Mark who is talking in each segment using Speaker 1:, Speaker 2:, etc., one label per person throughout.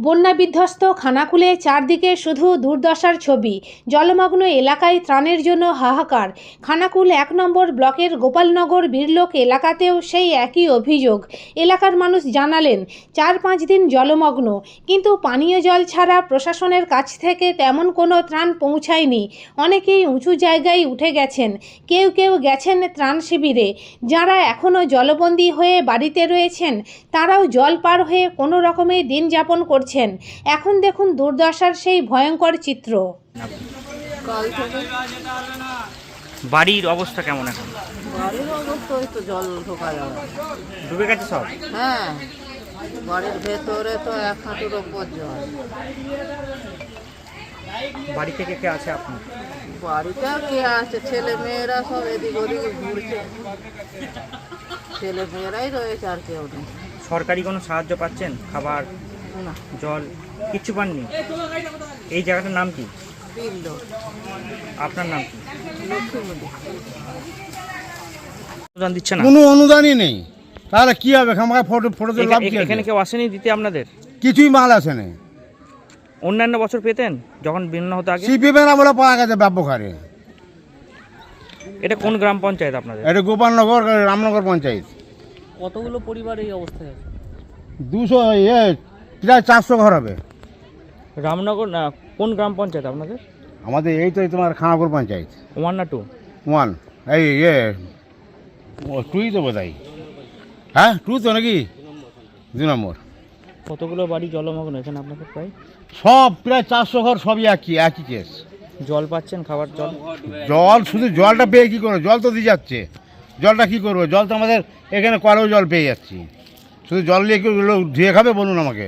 Speaker 1: বন্যা বিধ্বস্ত খানাকুলে চারদিকে শুধু দুর্দশার ছবি। জলমগ্ন এলাকায় ত্রাণের জন্য হাহাকার। খানাকুল এক নম্বর ব্লকের গোপালনগর বীরলোক এলাকাতেও সেই একই অভিযোগ। এলাকার মানুষ জানালেন, চার পাঁচ দিন জলমগ্ন, কিন্তু পানীয় জল ছাড়া প্রশাসনের কাছ থেকে তেমন কোনো ত্রাণ পৌঁছায়নি। অনেকেই উঁচু জায়গায় উঠে গেছেন। কেউ কেউ গেছেন ত্রাণ শিবিরে। যারা এখনও জলবন্দী হয়ে বাড়িতে রয়েছেন, তারাও জল পার হয়ে কোনো রকমে দিন যাপন করছেন। এখন দেখুন দুর্দশার সেই ভয়ঙ্কর চিত্র।
Speaker 2: কাল থেকে
Speaker 3: বাড়ির অবস্থা কেমন এখন?
Speaker 2: বাড়ির অবস্থা ওই তো জল ঢোকা যাবে।
Speaker 3: ডুবে গেছে সব?
Speaker 2: হ্যাঁ বাড়ির ভেতরে তো এক হাঁটুর ওপর জল।
Speaker 3: বাড়ি থেকে কে আছে আপনি?
Speaker 2: বাড়িতে কে আছে? ছেলে মেয়েরা সব এদিক ওদিক ঘুরছে। ছেলে মেয়েরাই রয়েছে আর কেউ নেই।
Speaker 3: সরকারি কোনো সাহায্য পাচ্ছেন? খাবার? জল কিচ্ছু পাননি? এই জায়গাটার নাম কি? আপনার নাম কি? অনুদান দিচ্ছে না?
Speaker 4: কোনো অনুদানই নেই। তাহলে কি হবে? ফটো ফটোতে লাভ কি
Speaker 3: এখানে কেউ আসেনি দিতে আপনাদের?
Speaker 4: কিছুই মাল আসে না
Speaker 3: অন্যান্য বছর পেতেন? যখন হতো আগে?
Speaker 4: সিপিএমের আমলে পাওয়া গেছে
Speaker 3: এটা কোন গ্রাম পঞ্চায়েত আপনাদের?
Speaker 4: এটা গোপালনগর রামনগর পঞ্চায়েত।
Speaker 3: কতগুলো পরিবার এই অবস্থায় আছে?
Speaker 4: দুশো প্রায় চারশো ঘর হবে?
Speaker 3: রামনগর না কোন গ্রাম পঞ্চায়েত আপনাদের?
Speaker 4: আমাদের এই তো তোমার খানাপুর পঞ্চায়েত।
Speaker 3: ওয়ান না টু?
Speaker 4: ওয়ান। এই ইয়ে ও, টুই তো বোধ হ্যাঁ টু তো নাকি? দু নম্বর।
Speaker 3: কতগুলো বাড়ি জলমগ্ন এখানে আপনাদের প্রায়?
Speaker 4: সব প্রায় চারশো ঘর সবই একই একই কেস
Speaker 3: জল পাচ্ছেন খাবার জল?
Speaker 4: জল শুধু জলটা পেয়ে কী করব? জল তো দিয়ে যাচ্ছে। জলটা কী করব? জল তো আমাদের এখানে কলেও জল পেয়ে যাচ্ছি। শুধু জল নিয়ে লোক ধুয়ে খাবে বলুন আমাকে।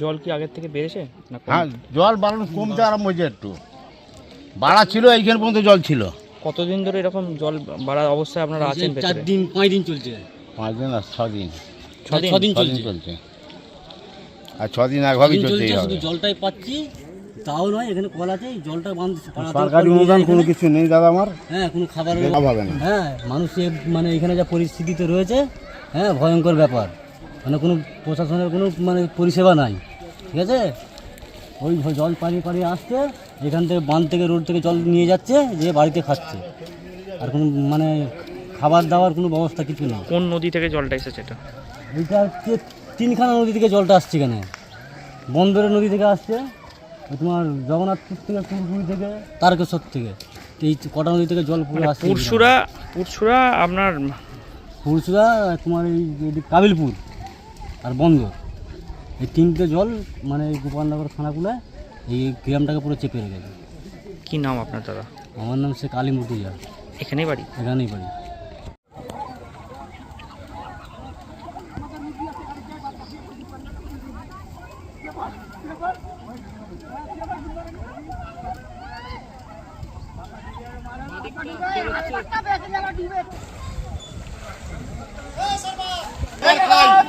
Speaker 3: জল কি আগের থেকে বেড়েছে? না কম?
Speaker 4: হ্যাঁ জল বাড়ানো কমতে আরম্ভ হয়েছে একটু। বাড়া ছিল এইখানে পর্যন্ত জল ছিল।
Speaker 3: কতদিন ধরে এরকম জল বাড়ার অবস্থায় আপনারা আছেন
Speaker 5: চার
Speaker 3: ভেতরে?
Speaker 5: দিন পাঁচ দিন চলছে।
Speaker 4: পাঁচ দিন আর ছ দিন।
Speaker 3: ছদিন?
Speaker 5: ছদিন
Speaker 4: ছ দিন
Speaker 5: চলছে।
Speaker 4: চলছে। আর ছ দিন একভাবেই
Speaker 5: দিন
Speaker 4: চলতেই
Speaker 5: চলছে
Speaker 4: হবে
Speaker 5: শুধু জলটাই পাচ্ছি তাও নয় এখানে কল আছে এই জলটা পাড়াতেও
Speaker 4: সরকারি
Speaker 5: নিয়ে
Speaker 4: অনুদান
Speaker 5: যায়
Speaker 4: কোনো
Speaker 5: এখানে।
Speaker 4: কিছু নেই দাদা আমার?
Speaker 5: হ্যাঁ কোনো খাবারের
Speaker 4: লাভ হবে না।
Speaker 5: হ্যাঁ মানুষের মানে এখানে যা পরিস্থিতিতে রয়েছে হ্যাঁ ভয়ঙ্কর ব্যাপার। মানে কোনো প্রশাসনের কোনো মানে পরিষেবা নাই ঠিক আছে? ওই জল পাড়িয়ে পাড়িয়ে আসছে এখান থেকে বাঁধ থেকে রোড থেকে জল নিয়ে যাচ্ছে যে বাড়িতে খাচ্ছে। আর কোনো মানে খাবার দাবার কোনো ব্যবস্থা কিছু নেই।
Speaker 3: কোন নদী থেকে জলটা এসেছে এটা?
Speaker 5: এইটা হচ্ছে তিনখানা নদী থেকে জলটা আসছে এখানে। বন্দরের নদী থেকে আসছে তোমার জগন্নাথপুর থেকে পুরপুরি থেকে তারকেশ্বর থেকে। এই কটা নদী থেকে জল পুরো
Speaker 3: মানে
Speaker 5: আসছে
Speaker 3: পুরসুরা পুরসুরা আপনার
Speaker 5: পুরসুরা তোমার এই কাবিলপুর। আর বন্দর এই তিনটে জল মানে এই গোপালনগর থানাগুলো এই গ্রামটাকে পুরো চেপে রেখেছে।
Speaker 3: কি নাম আপনার দাদা?
Speaker 5: আমার নাম শেখ আলী মুর্তুজা।
Speaker 3: এখানেই বাড়ি?
Speaker 5: এখানেই বাড়ি।